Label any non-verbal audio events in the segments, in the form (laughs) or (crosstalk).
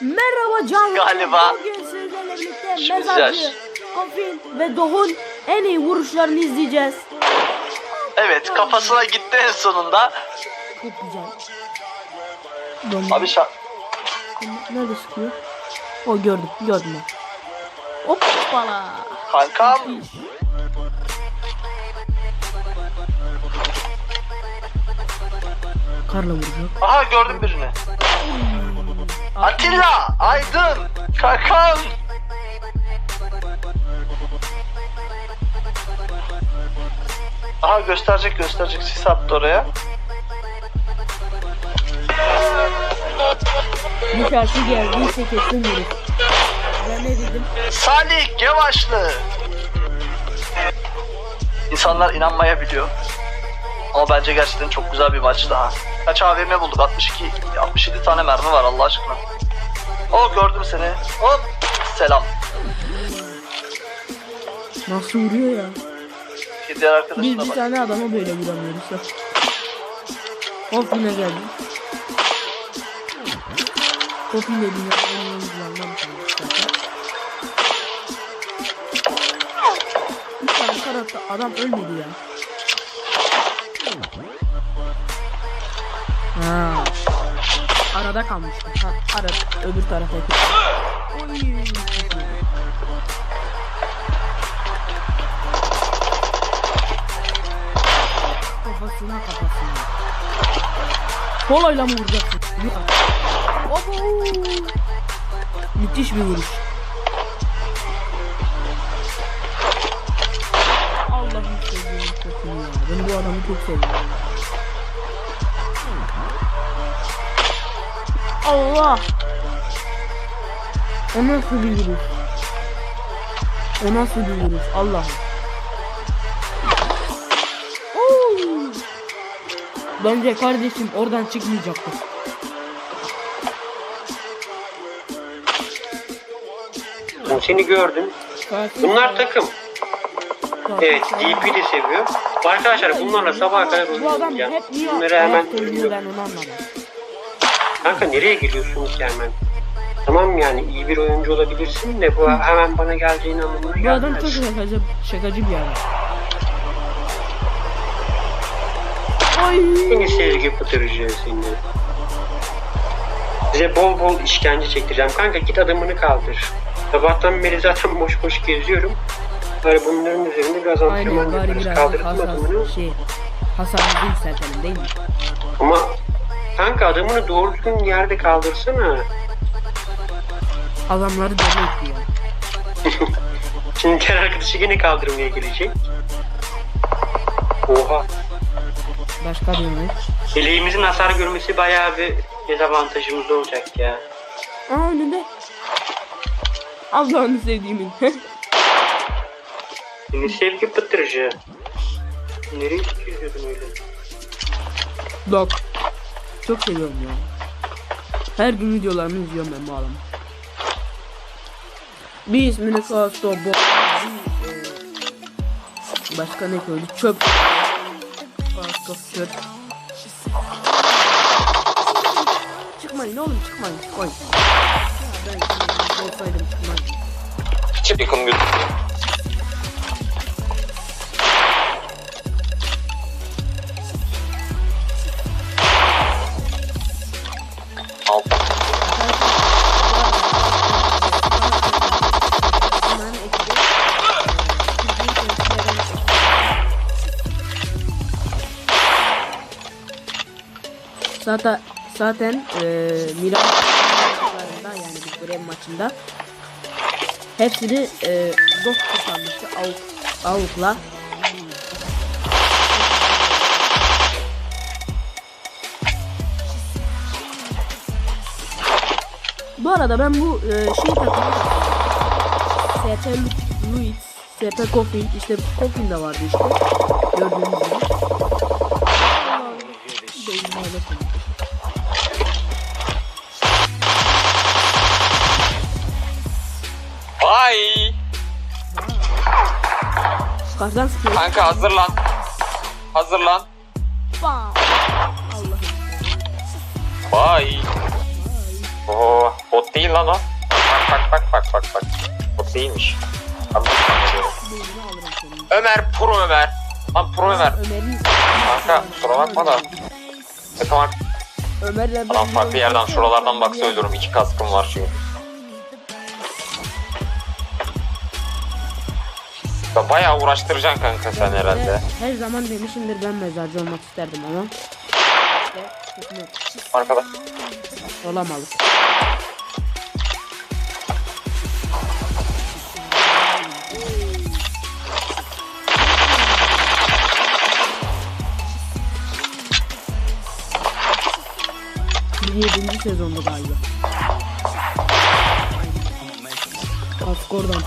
Merhaba canlı. Galiba. Bugün sizlerle birlikte Mezarcı. Kofil ve Doğun en iyi vuruşlarını izleyeceğiz. Evet kafasına gitti en sonunda. Çok güzel. Abi şa Nerede sıkıyor? O gördüm, gördüm ben. Hoppala. kankam Karla vuracak. aha gördüm birini. Atilla Aydın kankam. Aha gösterecek gösterecek sis attı oraya. Bu şarkı geldiyse kesin vurur. Ben ne dedim? Salih Gevaşlı. İnsanlar inanmayabiliyor. Ama bence gerçekten çok güzel bir maç daha. Kaç AVM bulduk? 62, 67 tane mermi var Allah aşkına. O gördüm seni. Hop. Selam. Nasıl vuruyor ya? Bir diğer Biz arkadaşına bir bak. tane adama böyle vuramıyoruz ya. Hop yine geldi. Hop yine dünyanın en iyi oyuncularından bir tanesi zaten. Bir tane karatta adam ölmedi ya. Ha. Arada kalmıştı. Ha, arada öbür tarafa. Kafasına kafasına. Kolayla mı vuracaksın? Abo. Müthiş bir vuruş. Allah'ım sevdiğim çok. Ben bu adamı çok seviyorum. Allah. O nasıl bir vuruş? O nasıl bir vuruş? Allah'ım. Oo. Bence kardeşim oradan çıkmayacaktır. Şimdi seni gördüm. Bunlar takım. Evet, DP de seviyor. Arkadaşlar bunlarla sabaha kadar Bu adam oynayacağım. hep niye Bunları hemen ayak oynuyor ölüyor. ben onu anlamadım. Kanka nereye geliyorsunuz ki hemen? Tamam yani iyi bir oyuncu olabilirsin de bu hemen bana geleceğin anlamına Bu adam çok şakacı, şakacı bir adam. Ay. Seni sevgi pıtırıcı seni. Size bol bol işkence çektireceğim. Kanka git adamını kaldır. Sabahtan beri zaten boş boş geziyorum. Böyle bunların üzerinde biraz Aynen antrenman bari yaparız. biraz Kaldırdım adamını. şey, hasarımızı yükseltelim değil mi? Ama kanka adamını doğru düzgün yerde kaldırsana. Adamları deli ya. (laughs) Şimdi diğer arkadaşı yine kaldırmaya gelecek. Oha. Başka bir mi? Eleğimizin hasar görmesi bayağı bir dezavantajımız olacak ya. Aa önünde. Allah'ını sevdiğimin. (laughs) Seni sevgi pıtırıcı. Nereye gidiyordun öyle? Bak. Çok seviyorum ya. Her gün videolarını izliyorum ben bu adamı. Kasto Bo. Başka ne koydu? Çöp. Kasto çöp. Çıkmayın oğlum çıkmayın. Koy. Ben olsaydım çıkmayın. Çip yakın Zaten zaten eee Milan maçlarında yani bu Bremen maçında hepsini eee dost kazanmıştı Avuk Avuk'la. Bu arada ben bu eee şey takımı SP Luis, SP Kofin, işte Kofin de vardı işte. Gördüğünüz gibi. Benim Kardan sıkıyor. Kanka hazırlan. Hazırlan. Bam. Allah'ım. Vay! Oo, bot değil lan o. Bak bak bak bak bak bak. Bot değilmiş. Ömer pro Ömer. Lan pro Ömer. Ömer'in... Kanka kusura bakma da. Takım ar- Ömer'le ben... Adam farklı yerden şuralardan baksa ölürüm. İki kaskım var çünkü. Ya bayağı uğraştıracaksın kanka sen herhalde. Her zaman demişimdir ben mezarcı olmak isterdim ama. İşte kısmet Arkada. olamadı. Bir yedinci sezonda galiba. Kask oradan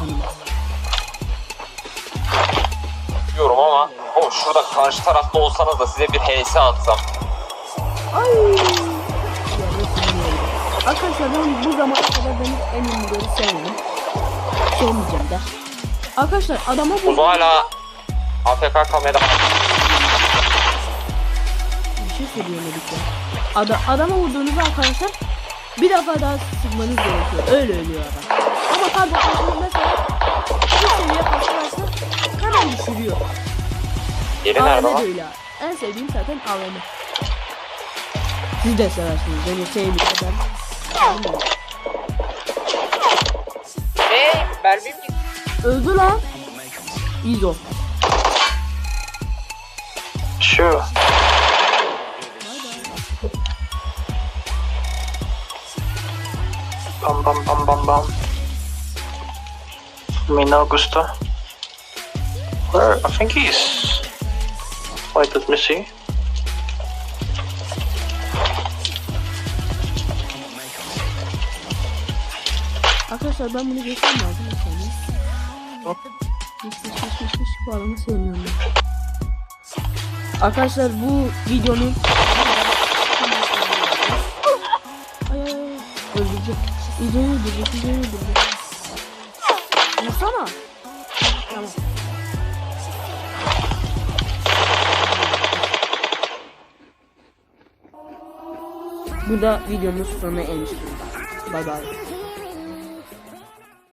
Diyorum ama o şurada karşı tarafta olsanız da size bir HS atsam. Ay. Ya. Arkadaşlar ben bu zamana kadar benim en ünlüleri sevmedim. Sevmeyeceğim de. Arkadaşlar adama Bu bu hala AFK kamera. bir şey söylüyorum Melike. Ada, adama vurduğunuzda arkadaşlar bir defa daha sıkmanız gerekiyor. Öyle ölüyor adam. Ama tabi mesela bir seviye karşılarsa hemen düşürüyor. Yeri nerede AVM lan? öyle. En sevdiğim zaten AVM. Siz de seversiniz. Beni sevmiyor ben. sevmiyorum. Eee mermim Öldü lan. İzo. Sure. Bam bam bam bam bam. Mina Augusta. Where? I think he's. Wait, let me see. Arkadaşlar ben bunu geçmem lazım. Bir saniye. Hop. Hiç hiç hiç hiç hiç bu adamı sevmiyorum ben. Arkadaşlar bu videonun Ay ay ay öldürecek. İzo'yu öldürecek, İzo'yu öldürecek. Vursana. Tamam. Bu da videomuz sonuna ermiş. Bay bay.